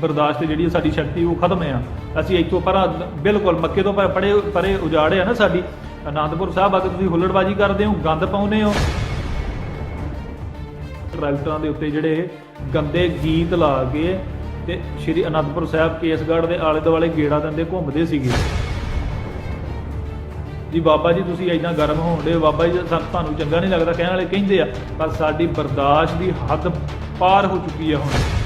ਬਰਦਾਸ਼ਤ ਜਿਹੜੀ ਸਾਡੀ ਸ਼ਕਤੀ, ਉਹ ਖਤਮ ਆ। ਅਸੀਂ ਇੱਥੋਂ ਪਰਾਂ ਬਿਲਕੁਲ ਮੱਕੇ ਤੋਂ ਪਰ- ਪਰੇ ਉਜਾੜੇ ਆ ਨਾ ਸਾਡੀ। ਆਨੰਦਪੁਰ ਸਾਹਿਬ ਆ ਕੇ ਤੁਸੀਂ ਹੁੱਲੜਬਾਜੀ ਕਰਦੇ ਹੋ, ਗੰਦ ਪਾਉਂਦੇ ਹੋ। ਟਰੈਕਟਰਾਂ ਦੇ ਉੱਤੇ ਜਿਹੜੇ ਗੰਦੇ ਗੀਤ ਲਾ ਕੇ ਤੇ ਸ਼੍ਰੀ ਅਨੰਦਪੁਰ ਸਾਹਿਬ ਕੇਸਗੜ੍ਹ ਦੇ ਆਲੇ ਦੁਆਲੇ ਗੇੜਾ ਦਿੰਦੇ ਘੁੰਮਦੇ ਸੀਗੇ। ਜੀ ਬਾਬਾ ਜੀ, ਤੁਸੀਂ ਇੰਨਾ ਗਰਮ ਹੋਣਦੇ ਬਾਬਾ ਜੀ ਤੁਹਾਨੂੰ ਚੰਗਾ ਨਹੀਂ ਲੱਗਦਾ, ਕਹਿਣ ਵਾਲੇ ਕਹਿੰਦੇ ਆ, ਪਰ ਸਾਡੀ ਬਰਦਾਸ਼ਤ ਦੀ ਹੱਦ ਪਾਰ ਹੋ ਚੁੱਕੀ ਆ ਹੁਣ।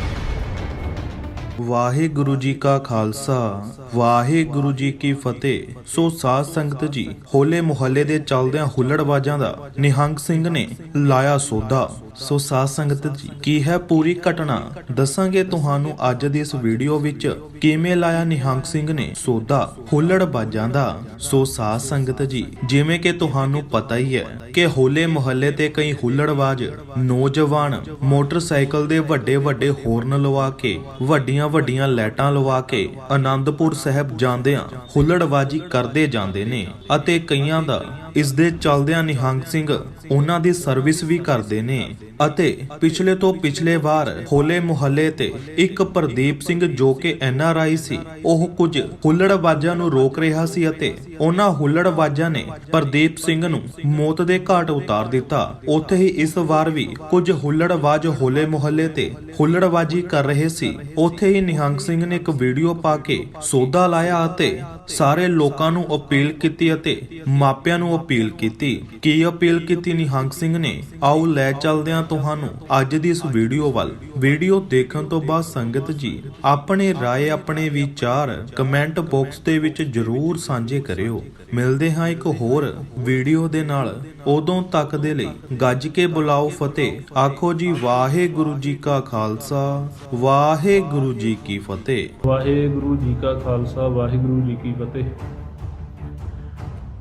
ਵਾਹਿਗੁਰੂ ਜੀ ਕਾ ਖਾਲਸਾ, ਵਾਹਿਗੁਰੂ ਜੀ ਕੀ ਫਤਿਹ। ਸੋ ਸਾਧ ਸੰਗਤ ਜੀ, ਹੋਲੇ ਮੁਹੱਲੇ ਦੇ ਚੱਲਦਿਆਂ ਹੁੱਲੜਬਾਜ਼ਾਂ ਦਾ ਨਿਹੰਗ ਸਿੰਘ ਨੇ ਲਾਇਆ ਸੋਧਾ। ਸੋ ਸਾਧ ਸੰਗਤ ਜੀ, ਕੀ ਹੈ ਪੂਰੀ ਘਟਨਾ? ਦੱਸਾਂਗੇ ਤੁਹਾਨੂੰ ਅੱਜ ਦੀ ਇਸ ਵੀਡੀਓ ਵਿੱਚ ਕਿਵੇਂ ਲਾਇਆ ਨਿਹੰਗ ਸਿੰਘ ਨੇ ਸੋਧਾ ਹੁੱਲੜਬਾਜ਼ਾਂ ਦਾ। ਸੋ ਸਾਧ ਸੰਗਤ ਜੀ, ਜਿਵੇਂ ਕਿ ਤੁਹਾਨੂੰ ਪਤਾ ਹੀ ਹੈ ਕਿ ਹੋਲੇ ਮੁਹੱਲੇ ਤੇ ਕਈ ਹੁੱਲੜਬਾਜ਼ ਨੌਜਵਾਨ ਮੋਟਰਸਾਈਕਲ ਦੇ ਵੱਡੇ ਵੱਡੇ ਹੋਰਨ ਲਵਾ ਕੇ, ਵੱਡੀਆਂ ਵੱਡੀਆਂ ਲਾਈਟਾਂ ਲਵਾ ਕੇ ਆਨੰਦਪੁਰ ਸਾਹਿਬ ਜਾਂਦਿਆਂ ਹੁੱਲੜਬਾਜੀ ਕਰਦੇ ਜਾਂਦੇ ਨੇ ਅਤੇ ਕਈਆਂ ਦਾ ਇਸ ਦੇ ਚੱਲਦਿਆਂ ਨਿਹੰਗ ਸਿੰਘ ਉਹਨਾਂ ਦੀ ਸਰਵਿਸ ਵੀ ਕਰਦੇ ਨੇ ਅਤੇ ਪਿਛਲੇ ਤੋਂ ਪਿਛਲੇ ਵਾਰ ਹੋਲੇ ਮੁਹੱਲੇ ਤੇ ਇੱਕ ਪ੍ਰਦੀਪ ਸਿੰਘ ਜੋ ਕਿ ਐਨ ਆਰ ਆਈ ਸੀ, ਉਹ ਕੁਝ ਹੁੱਲੜਬਾਜ਼ਾਂ ਨੂੰ ਰੋਕ ਰਿਹਾ ਸੀ ਅਤੇ ਉਹਨਾਂ ਹੁੱਲੜਬਾਜ਼ਾਂ ਨੇ ਪ੍ਰਦੀਪ ਸਿੰਘ ਨੂੰ ਮੌਤ ਦੇ ਘਾਟ ਉਤਾਰ ਦਿੱਤਾ। ਉੱਥੇ ਹੀ ਇਸ ਵਾਰ ਵੀ ਕੁਝ ਹੁੱਲੜਬਾਜ਼ ਹੋਲੇ ਮੁਹੱਲੇ ਤੇ ਹੁੱਲੜਬਾਜੀ ਕਰ ਰਹੇ ਸੀ। ਉੱਥੇ ਹੀ ਨਿਹੰਗ ਸਿੰਘ ਨੇ ਇੱਕ ਵੀਡੀਓ ਪਾ ਕੇ ਸੋਦਾ ਲਾਇਆ ਅਤੇ ਸਾਰੇ ਲੋਕਾਂ ਨੂੰ ਅਪੀਲ ਕੀਤੀ ਅਤੇ ਮਾਪਿਆਂ ਨੂੰ ਅਪੀਲ ਕੀਤੀ ਕੀ ਅਪੀਲ ਕੀਤੀ ਨਿਹੰਗ ਸਿੰਘ ਨੇ, ਆਓ ਲੈ ਚੱਲਦੇ ਹਾਂ ਤੁਹਾਨੂੰ ਅੱਜ ਦੀ ਇਸ ਵੀਡੀਓ ਵੱਲ। ਵੀਡੀਓ ਦੇਖਣ ਤੋਂ ਬਾਅਦ ਸੰਗਤ ਜੀ, ਆਪਣੇ ਰਾਏ ਆਪਣੇ ਵਿਚਾਰ ਕਮੈਂਟ ਬਾਕਸ ਦੇ ਵਿੱਚ ਜਰੂਰ ਸਾਂਝੇ ਕਰਿਓ। ਮਿਲਦੇ ਹਾਂ ਇੱਕ ਹੋਰ ਵੀਡੀਓ ਦੇ ਨਾਲ। ਉਦੋਂ ਤੱਕ ਦੇ ਲਈ ਗੱਜ ਕੇ ਬੁਲਾਓ ਫਤਿਹ। ਆਖੋ ਜੀ, ਵਾਹਿਗੁਰੂ ਜੀ ਕਾ ਖਾਲਸਾ, ਵਾਹਿਗੁਰੂ ਜੀ ਕੀ ਫਤਿਹ। ਵਾਹਿਗੁਰੂ ਜੀ ਕਾ ਖਾਲਸਾ, ਵਾਹਿਗੁਰੂ ਜੀ ਕੀ ਫਤਿਹ।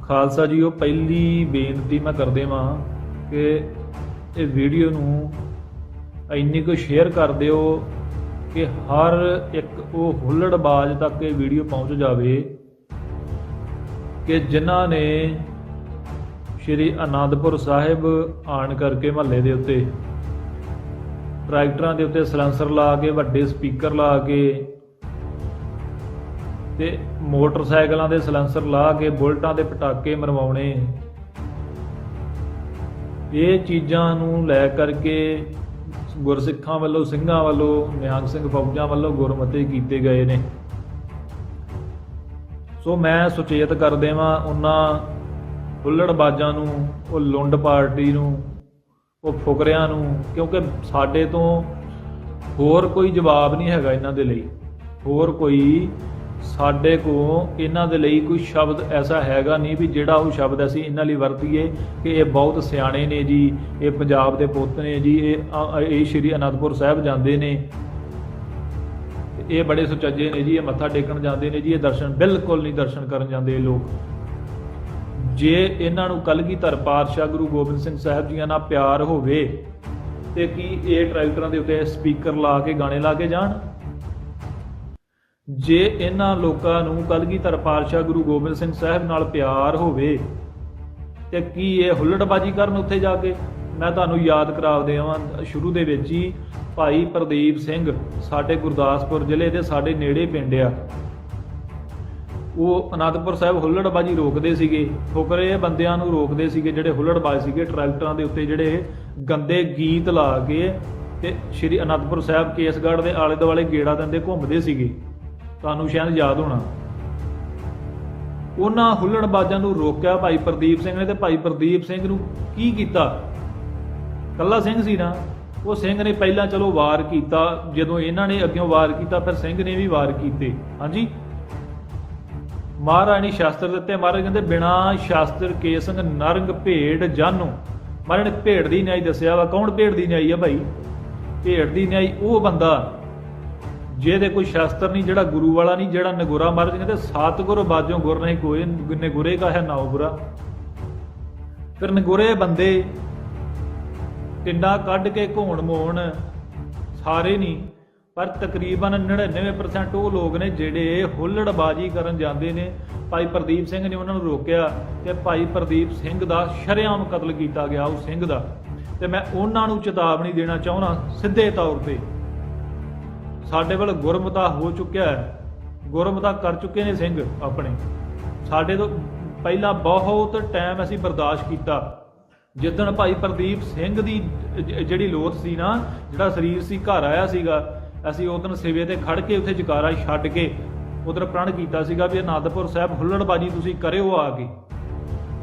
ਖਾਲਸਾ ਜੀ, ਉਹ ਪਹਿਲੀ ਬੇਨਤੀ ਮੈਂ ਕਰਦੇ ਵਾਂ ਕਿ ਇਹ ਵੀਡੀਓ ਨੂੰ ਇੰਨੀ ਕੁ ਸ਼ੇਅਰ ਕਰ ਦਿਓ ਕਿ ਹਰ ਇੱਕ ਉਹ ਹੁੱਲੜਬਾਜ਼ ਤੱਕ ਇਹ ਵੀਡੀਓ ਪਹੁੰਚ ਜਾਵੇ ਕਿ ਜਿਨ੍ਹਾਂ ਨੇ ਸ਼੍ਰੀ ਆਨੰਦਪੁਰ ਸਾਹਿਬ ਆਣ ਕਰਕੇ ਮਹੱਲੇ ਦੇ ਉੱਤੇ ਟਰੈਕਟਰਾਂ ਦੇ ਉੱਤੇ ਸਲੈਂਸਰ ਲਾ ਕੇ, ਵੱਡੇ ਸਪੀਕਰ ਲਾ ਕੇ ਤੇ ਮੋਟਰਸਾਈਕਲਾਂ ਦੇ ਸਲੈਂਸਰ ਲਾ ਕੇ ਬੁਲਟਾਂ ਦੇ ਪਟਾਕੇ ਮਰਵਾਉਣੇ। ਇਹ ਚੀਜ਼ਾਂ ਨੂੰ ਲੈ ਕਰਕੇ ਗੁਰਸਿੱਖਾਂ ਵੱਲੋਂ, ਸਿੰਘਾਂ ਵੱਲੋਂ, ਨਿਹੰਗ ਸਿੰਘ ਫੌਜਾਂ ਵੱਲੋਂ ਗੁਰਮਤੇ ਕੀਤੇ ਗਏ ਨੇ। ਸੋ ਮੈਂ ਸੁਚੇਤ ਕਰ ਦੇਵਾਂ ਉਹਨਾਂ ਹੁੱਲੜਬਾਜ਼ਾਂ ਨੂੰ, ਉਹ ਲੁੰਡ ਪਾਰਟੀ ਨੂੰ, ਉਹ ਫੁਕਰਿਆਂ ਨੂੰ, ਕਿਉਂਕਿ ਸਾਡੇ ਤੋਂ ਹੋਰ ਕੋਈ ਜਵਾਬ ਨਹੀਂ ਹੈਗਾ ਇਹਨਾਂ ਦੇ ਲਈ। ਹੋਰ ਕੋਈ ਸਾਡੇ ਕੋਲ ਇਹਨਾਂ ਦੇ ਲਈ ਕੋਈ ਸ਼ਬਦ ਐਸਾ ਹੈਗਾ ਨਹੀਂ ਵੀ ਜਿਹੜਾ ਉਹ ਸ਼ਬਦ ਅਸੀਂ ਇਹਨਾਂ ਲਈ ਵਰਤੀਏ ਕਿ ਇਹ ਬਹੁਤ ਸਿਆਣੇ ਨੇ ਜੀ, ਇਹ ਪੰਜਾਬ ਦੇ ਪੁੱਤ ਨੇ ਜੀ, ਇਹ ਇਹ ਸ਼੍ਰੀ ਅਨੰਦਪੁਰ ਸਾਹਿਬ ਜਾਂਦੇ ਨੇ। ਇਹ ਬੜੇ ਸੁਚੱਜੇ ਨੇ ਜੀ, ਇਹ ਮੱਥਾ ਟੇਕਣ ਜਾਂਦੇ ਨੇ ਜੀ, ਇਹ ਦਰਸ਼ਨ ਬਿਲਕੁਲ ਨਹੀਂ ਦਰਸ਼ਨ ਕਰਨ ਜਾਂਦੇ ਇਹ ਲੋਕ। ਜੇ ਇਹਨਾਂ ਨੂੰ ਕਲਗੀਧਰ ਪਾਤਸ਼ਾਹ ਗੁਰੂ ਗੋਬਿੰਦ ਸਿੰਘ ਸਾਹਿਬ ਜੀਆਂ ਨਾਲ ਪਿਆਰ ਹੋਵੇ, ਤੇ ਕੀ ਇਹ ਟਰੈਕਟਰਾਂ ਦੇ ਉੱਤੇ ਸਪੀਕਰ ਲਾ ਕੇ ਗਾਣੇ ਲਾ ਕੇ ਜਾਣ? ਜੇ ਇਹਨਾਂ ਲੋਕਾਂ ਨੂੰ ਕਲਗੀਧਰ ਪਾਤਸ਼ਾਹ ਗੁਰੂ ਗੋਬਿੰਦ ਸਿੰਘ ਸਾਹਿਬ ਨਾਲ ਪਿਆਰ ਹੋਵੇ, ਤੇ ਕੀ ਇਹ ਹੁੱਲੜਬਾਜੀ ਕਰਨ ਉੱਥੇ ਜਾ ਕੇ? ਮੈਂ ਤੁਹਾਨੂੰ ਯਾਦ ਕਰਾ ਦੇਵਾਂ ਸ਼ੁਰੂ ਦੇ ਵਿੱਚ ਹੀ ਭਾਈ ਪ੍ਰਦੀਪ ਸਿੰਘ ਸਾਡੇ ਗੁਰਦਾਸਪੁਰ ਜ਼ਿਲ੍ਹੇ ਦੇ ਸਾਡੇ ਨੇੜੇ ਪਿੰਡ ਆ। ਉਹ ਅਨੰਦਪੁਰ ਸਾਹਿਬ ਹੁੱਲੜਬਾਜੀ ਰੋਕਦੇ ਸੀਗੇ ਫੁਕਰੇ ਬੰਦਿਆਂ ਨੂੰ ਰੋਕਦੇ ਸੀਗੇ, ਜਿਹੜੇ ਹੁੱਲੜਬਾਜ਼ ਸੀਗੇ ਟਰੈਕਟਰਾਂ ਦੇ ਉੱਤੇ ਜਿਹੜੇ ਗੰਦੇ ਗੀਤ ਲਾ ਕੇ ਤੇ ਸ਼੍ਰੀ ਅਨੰਦਪੁਰ ਸਾਹਿਬ ਕੇਸਗੜ੍ਹ ਦੇ ਆਲੇ ਦੁਆਲੇ ਗੇੜਾ ਦਿੰਦੇ ਘੁੰਮਦੇ ਸੀਗੇ। ਤੁਹਾਨੂੰ ਸ਼ਾਇਦ ਯਾਦ ਹੋਣਾ। ਉਹਨਾਂ ਹੁੱਲੜਬਾਜ਼ਾਂ ਨੂੰ ਰੋਕਿਆ ਭਾਈ ਪ੍ਰਦੀਪ ਸਿੰਘ ਨੇ ਤੇ ਭਾਈ ਪ੍ਰਦੀਪ ਸਿੰਘ ਨੂੰ ਕੀ ਕੀਤਾ? ਕੱਲਾ ਸਿੰਘ ਸੀ ਨਾ। ਉਹ ਸਿੰਘ ਨੇ ਪਹਿਲਾਂ ਚਲੋ ਵਾਰ ਕੀਤਾ। ਜਦੋਂ ਇਹਨਾਂ ਨੇ ਅੱਗੇ ਵਾਰ ਕੀਤਾ, ਫਿਰ ਸਿੰਘ ਨੇ ਵੀ ਵਾਰ ਕੀਤੇ। ਹਾਂਜੀ? ਮਹਾਰਾਣੀ ਸ਼ਾਸਤਰ ਦਿੱਤੇ। ਮਹਾਰਾਜ ਕਹਿੰਦੇ, ਬਿਨਾ ਸ਼ਾਸਤਰ ਕੇ ਸੰਗ ਨਰੰਗ ਭੇਡ ਜਾਨੋ। ਮਹਾਰਾਜ ਨੇ ਭੇਡ ਦੀ ਨਿਆਈ ਦੱਸਿਆ ਵਾ। ਕੌਣ ਭੇਡ ਦੀ ਨਿਆਈ ਆ ਭਾਈ? ਭੇਡ ਦੀ ਨਿਆਈ ਉਹ ਬੰਦਾ ਜਿਹਦੇ ਕੋਈ ਸ਼ਾਸਤਰ ਨਹੀਂ, ਜਿਹੜਾ ਗੁਰੂ ਵਾਲਾ ਨਹੀਂ, ਜਿਹੜਾ ਨਗੁਰਾ ਮਹਾਰਾਜ ਕਹਿੰਦੇ, ਸਤਿਗੁਰ ਬਾਜੋਂ ਗੁਰ ਨਹੀਂ ਕੋਈ, ਨਗੁਰੇ ਕਾ ਹੈ ਨਾਉ ਬੁਰਾ। ਫਿਰ ਨਗੁਰੇ ਬੰਦੇ ਟਿੰਡਾ ਕੱਢ ਕੇ ਘੋਣ ਮੋਣ ਸਾਰੇ ਨਹੀਂ, ਪਰ ਤਕਰੀਬਨ 99% ਉਹ ਲੋਕ ਨੇ ਜਿਹੜੇ ਹੁੱਲੜਬਾਜੀ ਕਰਨ ਜਾਂਦੇ ਨੇ। ਭਾਈ ਪ੍ਰਦੀਪ ਸਿੰਘ ਨੇ ਉਹਨਾਂ ਨੂੰ ਰੋਕਿਆ ਤੇ ਭਾਈ ਪ੍ਰਦੀਪ ਸਿੰਘ ਦਾ ਸ਼ਰੇਆਮ ਕਤਲ ਕੀਤਾ ਗਿਆ, ਉਹ ਸਿੰਘ ਦਾ। ਤੇ ਮੈਂ ਉਹਨਾਂ ਨੂੰ ਚੇਤਾਵਨੀ ਦੇਣਾ ਚਾਹੁੰਦਾ, ਸਿੱਧੇ ਤੌਰ ਤੇ। ਸਾਡੇ ਵੱਲ ਗੁਰਮਤਾ ਹੋ ਚੁੱਕਿਆ ਹੈ। ਗੁਰਮਤਾ ਕਰ ਚੁੱਕੇ ਨੇ ਸਿੰਘ ਆਪਣੇ। ਸਾਡੇ ਤੋਂ ਪਹਿਲਾਂ ਬਹੁਤ ਟਾਈਮ ਅਸੀਂ ਬਰਦਾਸ਼ਤ ਕੀਤਾ। ਜਿੱਦਣ ਭਾਈ ਪ੍ਰਦੀਪ ਸਿੰਘ ਦੀ ਜਿਹੜੀ ਲੋਥ ਸੀ ਨਾ, ਜਿਹੜਾ ਸਰੀਰ ਸੀ, ਘਰ ਆਇਆ ਸੀਗਾ, ਅਸੀਂ ਉਦੋਂ ਸਿਵੇ ਤੇ ਖੜ ਕੇ ਉੱਥੇ ਜਕਾਰਾ ਛੱਡ ਕੇ ਉਧਰ ਪ੍ਰਣ ਕੀਤਾ ਸੀਗਾ ਵੀ ਅਨੰਦਪੁਰ ਸਾਹਿਬ ਹੁੱਲੜਬਾਜੀ ਤੁਸੀਂ ਕਰਿਓ ਆ ਕੇ।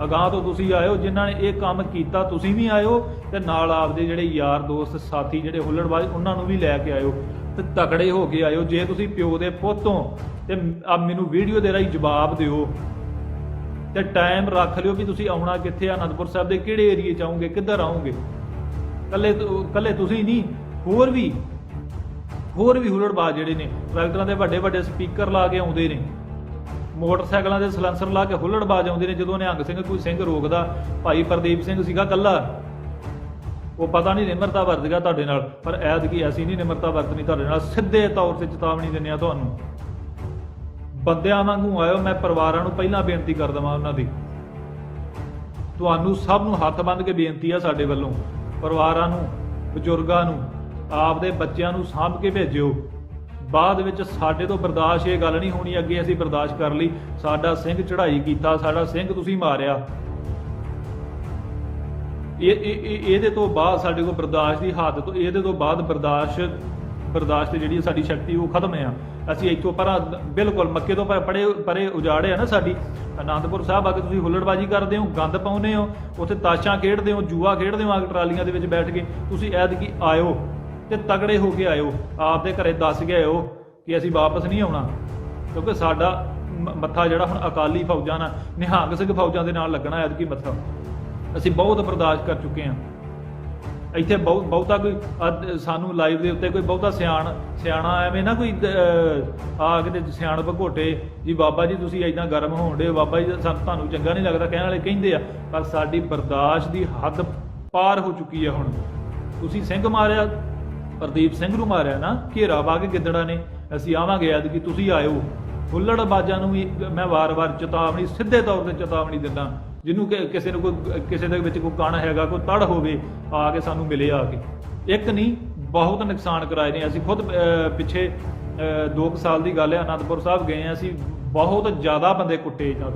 ਅਗਾਹ ਤੋਂ ਤੁਸੀਂ ਆਇਓ, ਜਿਨ੍ਹਾਂ ਨੇ ਇਹ ਕੰਮ ਕੀਤਾ, ਤੁਸੀਂ ਵੀ ਆਇਓ ਤੇ ਨਾਲ ਆਪਦੇ ਜਿਹੜੇ ਯਾਰ, ਦੋਸਤ, ਸਾਥੀ ਜਿਹੜੇ ਹੁੱਲੜਬਾਜ਼, ਉਹਨਾਂ ਨੂੰ ਵੀ ਲੈ ਕੇ ਆਇਓ। ਤੇ ਤਕੜੇ ਹੋ ਕੇ ਆਇਓ, ਜੇ ਤੁਸੀਂ ਪਿਓ ਦੇ ਪੁੱਤੋਂ ਤੇ ਆ ਮੈਨੂੰ ਵੀਡੀਓ ਦੇ ਰਾਹੀਂ ਜਵਾਬ ਦਿਓ। ਤੇ ਟਾਈਮ ਰੱਖ ਲਿਓ ਵੀ ਤੁਸੀਂ ਆਉਣਾ ਕਿੱਥੇ ਆ, ਅਨੰਦਪੁਰ ਸਾਹਿਬ ਦੇ ਕਿਹੜੇ ਏਰੀਏ ਚ ਆਉਂਗੇ, ਕਿੱਧਰ ਆਉਂਗੇ? ਕੱਲੇ ਕੱਲੇ ਤੁਸੀਂ ਨਹੀਂ, ਹੋਰ ਵੀ ਹੋਰ ਵੀ ਹੁਲੜਬਾਜ਼ ਜਿਹੜੇ ਨੇ ਟਰੈਕਟਰਾਂ ਦੇ ਵੱਡੇ ਵੱਡੇ ਸਪੀਕਰ ਲਾ ਕੇ ਆਉਂਦੇ ਨੇ, ਮੋਟਰਸਾਈਕਲਾਂ ਦੇ ਸਲੈਂਸਰ ਲਾ ਕੇ ਹੁੱਲੜਬਾਜ਼ ਆਉਂਦੇ ਨੇ, ਜਦੋਂ ਨਿਹੰਗ ਸਿੰਘ ਕੋਈ ਸਿੰਘ ਰੋਕਦਾ, ਭਾਈ ਪ੍ਰਦੀਪ ਸਿੰਘ ਸੀਗਾ ਕੱਲਾ ਉਹ ਪਤਾ ਨਹੀਂ ਨਿਮਰਤਾ ਵਰਤ ਗਿਆ ਤੁਹਾਡੇ ਨਾਲ, ਪਰ ਐਤਕੀ ਅਸੀਂ ਨਹੀਂ ਨਿਮਰਤਾ ਵਰਤਣੀ ਤੁਹਾਡੇ ਨਾਲ, ਸਿੱਧੇ ਤੌਰ ਤੇ ਚੇਤਾਵਨੀ ਦਿੰਦੇ ਆ ਤੁਹਾਨੂੰ। ਬੰਦਿਆਂ ਵਾਂਗੂ ਆਇਓ, ਮੈਂ ਪਰਿਵਾਰਾਂ ਨੂੰ ਪਹਿਲਾਂ ਬੇਨਤੀ ਕਰ ਦਵਾਂ ਉਹਨਾਂ ਦੀ। ਤੁਹਾਨੂੰ ਸਭ ਨੂੰ ਹੱਥ ਬੰਨ੍ਹ ਕੇ ਬੇਨਤੀ ਆ ਸਾਡੇ ਵੱਲੋਂ, ਪਰਿਵਾਰਾਂ ਨੂੰ, ਬਜ਼ੁਰਗਾਂ ਨੂੰ, ਆਪਦੇ ਬੱਚਿਆਂ ਨੂੰ ਸਾਂਭ ਕੇ ਭੇਜਿਓ। ਬਾਅਦ ਵਿੱਚ ਸਾਡੇ ਤੋਂ ਬਰਦਾਸ਼ਤ ਇਹ ਗੱਲ ਨਹੀਂ ਹੋਣੀ, ਅੱਗੇ ਅਸੀਂ ਬਰਦਾਸ਼ਤ ਕਰ ਲਈ, ਸਾਡਾ ਸਿੰਘ ਚੜ੍ਹਾਈ ਕੀਤਾ, ਸਾਡਾ ਸਿੰਘ ਤੁਸੀਂ ਮਾਰਿਆ। ਇਹ ਇਹ- ਇਹਦੇ ਤੋਂ ਬਾਅਦ ਸਾਡੇ ਕੋਲ ਬਰਦਾਸ਼ਤ ਦੀ ਹੱਦ ਤੋਂ ਇਹਦੇ ਤੋਂ ਬਾਅਦ ਬਰਦਾਸ਼ਤ ਬਰਦਾਸ਼ਤ ਜਿਹੜੀ ਸਾਡੀ ਸ਼ਕਤੀ, ਉਹ ਖਤਮ ਹੈ। ਅਸੀਂ ਇੱਥੋਂ ਪਰਾਂ ਬਿਲਕੁਲ ਮੱਕੇ ਤੋਂ ਪਰ- ਪਰੇ ਪਰੇ ਉਜਾੜੇ ਆ ਨਾ ਸਾਡੀ। ਆਨੰਦਪੁਰ ਸਾਹਿਬ ਆ ਕੇ ਤੁਸੀਂ ਹੁੱਲੜਬਾਜੀ ਕਰਦੇ ਹੋ, ਗੰਦ ਪਾਉਂਦੇ ਹੋ, ਉੱਥੇ ਤਾਸ਼ਾਂ ਖੇਡਦੇ ਹੋ, ਜੂਆ ਖੇਡਦੇ ਹੋ ਆ ਟਰਾਲੀਆਂ ਦੇ ਵਿੱਚ ਬੈਠ ਕੇ, ਤੁਸੀਂ ਐਤਕੀ ਆਇਓ ਤੇ ਤਗੜੇ ਹੋ ਕੇ ਆਇਓ। ਆਪਦੇ ਘਰੇ ਦੱਸ ਕੇ ਆਇਓ ਕਿ ਅਸੀਂ ਵਾਪਸ ਨਹੀਂ ਆਉਣਾ। ਕਿਉਂਕਿ ਸਾਡਾ ਮੱਥਾ ਜਿਹੜਾ ਹੁਣ ਅਕਾਲੀ ਫੌਜਾਂ ਨਾਲ, ਨਿਹੰਗ ਸਿੰਘ ਫੌਜਾਂ ਦੇ ਨਾਲ ਲੱਗਣਾ ਐਤਕੀ ਮੱਥਾ। ਅਸੀਂ ਬਹੁਤ ਬਰਦਾਸ਼ਤ ਕਰ ਚੁੱਕੇ ਹਾਂ। ਇੱਥੇ ਬਹੁਤ ਬਹੁਤਾ ਕੋਈ ਅੱਧ- ਸਾਨੂੰ ਲਾਈਵ ਦੇ ਉੱਤੇ ਕੋਈ ਬਹੁਤਾ ਸਿਆਣ, ਸਿਆਣਾ ਐਵੇਂ ਨਾ ਕੋਈ ਆ ਕੇ ਤੇ ਸਿਆਣ ਭਗੋਟੇ ਜੀ ਬਾਬਾ ਜੀ ਤੁਸੀਂ ਇਦਾਂ ਗਰਮ ਹੋਣ ਦੇ ਬਾਬਾ ਜੀ ਸਾਨੂੰ, ਤੁਹਾਨੂੰ ਚੰਗਾ ਨਹੀਂ ਲੱਗਦਾ, ਕਹਿਣ ਵਾਲੇ ਕਹਿੰਦੇ ਆ, ਪਰ ਸਾਡੀ ਬਰਦਾਸ਼ਤ ਦੀ ਹੱਦ ਪਾਰ ਹੋ ਚੁੱਕੀ ਹੈ ਹੁਣ। ਤੁਸੀਂ ਸਿੰਘ ਮਾਰਿਆ, ਪ੍ਰਦੀਪ ਸਿੰਘ ਨੂੰ ਮਾਰਿਆ ਨਾ, ਘੇਰਾ ਪਾ ਕੇ ਗਿੱਦੜਾ ਨੇ, ਅਸੀਂ ਆਵਾਂਗੇ ਅੱਜ ਕਿ ਤੁਸੀਂ ਆਇਓ। ਹੁੱਲੜ ਬਾਜਾਂ ਨੂੰ ਵੀ ਮੈਂ ਵਾਰ-ਵਾਰ ਚੇਤਾਵਨੀ, ਸਿੱਧੇ ਤੌਰ ਤੇ ਚੇਤਾਵਨੀ ਦਿੰਦਾ। ਜਿਹਨੂੰ ਕਿ ਕਿਸੇ ਨੂੰ ਕੋਈ ਕਿਸੇ ਦੇ ਵਿੱਚ ਕੋਈ ਕਣ ਹੈਗਾ ਕੋਈ ਤੜ ਹੋਵੇ ਆ ਕੇ ਸਾਨੂੰ ਮਿਲੇ ਆ ਕੇ। ਇੱਕ ਨਹੀਂ ਬਹੁਤ ਨੁਕਸਾਨ ਕਰਾਏ ਨੇ। ਅਸੀਂ ਖੁਦ ਅਹ, ਪਿੱਛੇ 2 ਸਾਲ ਦੀ ਗੱਲ ਹੈ ਅਨੰਦਪੁਰ ਸਾਹਿਬ ਗਏ ਹਾਂ ਅਸੀਂ ਬਹੁਤ ਜ਼ਿਆਦਾ ਬੰਦੇ ਕੁੱਟੇ ਇਹਨਾਂ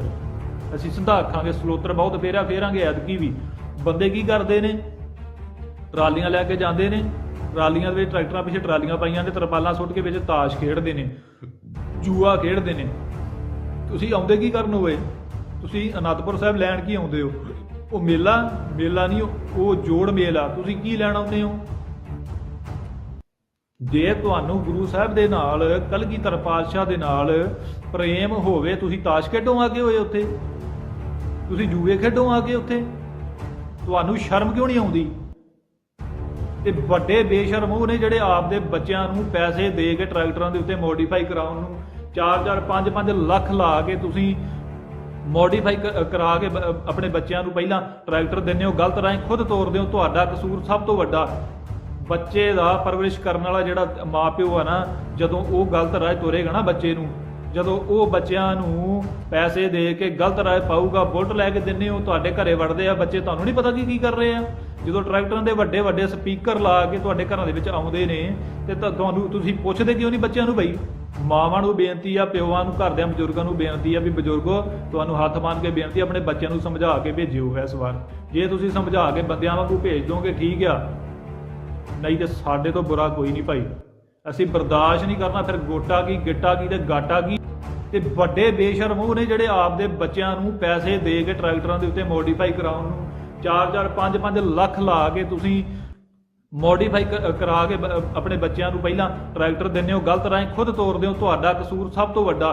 ਅਸੀਂ ਸਿੱਧਾ ਆਖਾਂਗੇ ਸਲੋਤਰ ਬਹੁਤ ਫੇਰਿਆ ਫੇਰਾਂਗੇ ਐਤਕੀ ਵੀ। ਬੰਦੇ ਕੀ ਕਰਦੇ ਨੇ? ਟਰਾਲੀਆਂ ਲੈ ਕੇ ਜਾਂਦੇ ਨੇ। ਟਰਾਲੀਆਂ ਦੇ ਵਿੱਚ ਟਰੈਕਟਰਾਂ ਪਿੱਛੇ ਟਰਾਲੀਆਂ ਪਾਈਆਂ ਨੇ ਤਰਪਾਲਾਂ ਸੁੱਟ ਕੇ ਵਿੱਚ ਤਾਸ਼ ਖੇਡਦੇ ਨੇ। ਜੂਆ ਖੇਡਦੇ ਨੇ। ਤੁਸੀਂ ਆਉਂਦੇ ਕੀ ਕਰਨ ਹੋਏ? ਤੁਸੀਂ ਅਨੰਦਪੁਰ ਸਾਹਿਬ ਲੈਣ ਕੀ ਆਉਂਦੇ ਹੋ? ਉਹ ਮੇਲਾ ਮੇਲਾ ਨਹੀਂ, ਉਹ- ਜੋੜ ਮੇਲਾ। ਤੁਸੀਂ ਕੀ ਲੈਣ ਆਉਂਦੇ ਹੋ? ਜੇ ਤੁਹਾਨੂੰ ਗੁਰੂ ਸਾਹਿਬ ਦੇ ਨਾਲ, ਕਲਗੀਧਰ ਪਾਤਸ਼ਾਹ ਦੇ ਨਾਲ ਪ੍ਰੇਮ ਹੋਵੇ, ਤੁਸੀਂ ਤਾਸ਼ ਖੇਡੋਂ ਆ ਕੇ ਹੋਏ ਉੱਥੇ? ਤੁਸੀਂ ਜੂਏ ਖੇਡੋਂ ਆ ਕੇ ਉੱਥੇ? ਤੁਹਾਨੂੰ ਸ਼ਰਮ ਕਿਉਂ ਨਹੀਂ ਆਉਂਦੀ? ਤੇ ਵੱਡੇ ਬੇਸ਼ਰਮ ਉਹ ਨੇ ਜਿਹੜੇ ਆਪਦੇ ਬੱਚਿਆਂ ਨੂੰ ਪੈਸੇ ਦੇ ਕੇ ਟਰੈਕਟਰਾਂ ਦੇ ਉੱਤੇ ਮੋਡੀਫਾਈ ਕਰਾਉਣ ਨੂੰ 4-4 5-5 ਲੱਖ ਲਾ ਕੇ ਤੁਸੀਂ ਮੋਡੀਫਾਈ ਕਰਾ ਕੇ ਆਪਣੇ ਬੱਚਿਆਂ ਨੂੰ ਪਹਿਲਾਂ ਟਰੈਕਟਰ ਦਿੰਦੇ ਹੋ, ਗਲਤ ਰਾਹੀਂ ਖੁਦ ਤੋਰਦੇ ਹੋ, ਤੁਹਾਡਾ ਕਸੂਰ ਸਭ ਤੋਂ ਵੱਡਾ ਬੱਚੇ ਦਾ ਪਰਵਰਿਸ਼ ਕਰਨ ਵਾਲਾ ਜਿਹੜਾ ਮਾਪਿਓ ਆ ਨਾ, ਜਦੋਂ ਉਹ ਗਲਤ ਰਾਹ ਤੋਰੇਗਾ ਨਾ ਬੱਚੇ ਨੂੰ, ਜਦੋਂ ਉਹ ਬੱਚਿਆਂ ਨੂੰ ਪੈਸੇ ਦੇ ਕੇ ਗਲਤ ਰਾਹ ਪਾਊਗਾ, ਬੁਲਟ ਲੈ ਕੇ ਦਿੰਨੇ ਹੋ, ਤੁਹਾਡੇ ਘਰੇ ਵੜਦੇ ਆ, ਬੱਚੇ ਤੁਹਾਨੂੰ ਨਹੀਂ ਪਤਾ ਕੀ ਕੀ ਕਰ ਰਹੇ ਆ। ਜਦੋਂ ਟਰੈਕਟਰਾਂ ਦੇ ਵੱਡੇ ਵੱਡੇ ਸਪੀਕਰ ਲਾ ਕੇ ਤੁਹਾਡੇ ਘਰਾਂ ਦੇ ਵਿੱਚ ਆਉਂਦੇ ਨੇ ਤੇ ਤੁਹਾਨੂੰ ਤੁਸੀਂ ਪੁੱਛਦੇ ਕਿਉਂ ਨਹੀਂ ਬੱਚਿਆਂ ਨੂੰ ਬਈ? ਮਾਵਾਂ ਨੂੰ ਬੇਨਤੀ ਆ ਪਿਓਾਂ ਨੂੰ, ਘਰਦਿਆਂ ਬਜ਼ੁਰਗਾਂ ਨੂੰ ਬੇਨਤੀ ਆ ਵੀ ਬਜ਼ੁਰਗੋ, ਤੁਹਾਨੂੰ ਹੱਥ ਬੰਨ੍ਹ ਕੇ ਬੇਨਤੀ ਆਪਣੇ ਬੱਚਿਆਂ ਨੂੰ ਸਮਝਾ ਕੇ ਭੇਜਿਓ ਇਸ ਵਾਰ। ਜੇ ਤੁਸੀਂ ਸਮਝਾ ਕੇ ਬੰਦਿਆਂ ਵਾਂਗੂ ਭੇਜ ਦੋਗੇ, ਠੀਕ ਆ। ਨਹੀਂ ਤੇ ਸਾਡੇ ਤੋਂ ਬੁਰਾ ਕੋਈ ਨਹੀਂ ਭਾਈ। ਅਸੀਂ ਬਰਦਾਸ਼ਤ ਨਹੀਂ ਕਰਨਾ, ਫਿਰ ਗੋਟਾ ਕੀ, ਗਿੱਟਾ ਕੀ ਤੇ ਗਾਟਾ ਕੀ? ਤੇ ਵੱਡੇ ਬੇਸ਼ਰਮ ਉਹ ਨੇ ਜਿਹੜੇ ਆਪਦੇ ਬੱਚਿਆਂ ਨੂੰ ਪੈਸੇ ਦੇ ਕੇ ਟਰੈਕਟਰਾਂ ਦੇ ਉੱਤੇ ਮੋਡੀਫਾਈ ਕਰਾਉਣ ਨੂੰ। 4-4 5-5 ਲੱਖ ਲਾ ਕੇ ਤੁਸੀਂ ਮੋਡੀਫਾਈ ਕਰਾ ਕੇ ਬ- ਆਪਣੇ ਬੱਚਿਆਂ ਨੂੰ ਪਹਿਲਾਂ ਟਰੈਕਟਰ ਦਿੰਦੇ ਹੋ, ਗਲਤ ਰਾਹੀਂ ਖੁਦ ਤੋਰਦੇ ਹੋ, ਤੁਹਾਡਾ ਕਸੂਰ ਸਭ ਤੋਂ ਵੱਡਾ